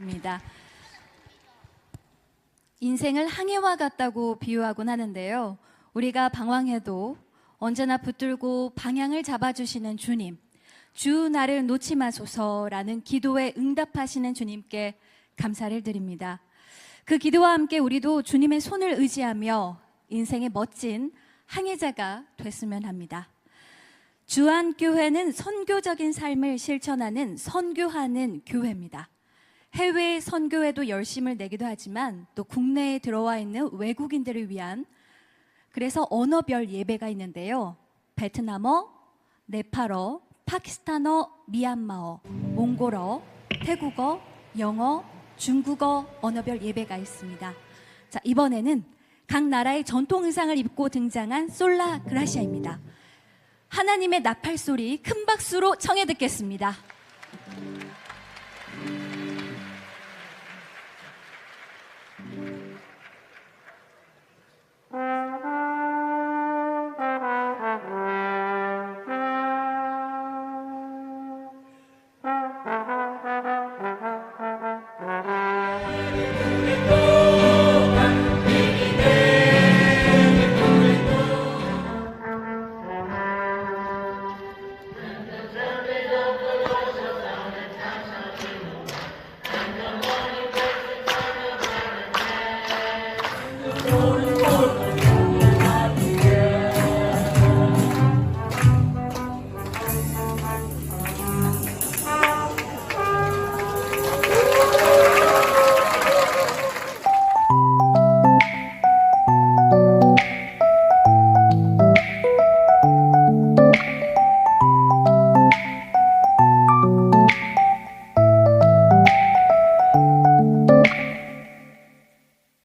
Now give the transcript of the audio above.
입니다. 인생을 항해와 같다고 비유하곤 하는데요. 우리가 방황해도 언제나 붙들고 방향을 잡아주시는 주님, 주 나를 놓지 마소서라는 기도에 응답하시는 주님께 감사를 드립니다. 그 기도와 함께 우리도 주님의 손을 의지하며 인생의 멋진 항해자가 됐으면 합니다. 주한교회는 선교적인 삶을 실천하는 선교하는 교회입니다. 해외 선교에도 열심을 내기도 하지만 또 국내에 들어와 있는 외국인들을 위한 그래서 언어별 예배가 있는데요. 베트남어, 네팔어, 파키스탄어, 미얀마어, 몽골어, 태국어, 영어, 중국어 언어별 예배가 있습니다. 자, 이번에는 각 나라의 전통 의상을 입고 등장한 솔라 그라시아입니다. 하나님의 나팔 소리 큰 박수로 청해 듣겠습니다. Lord.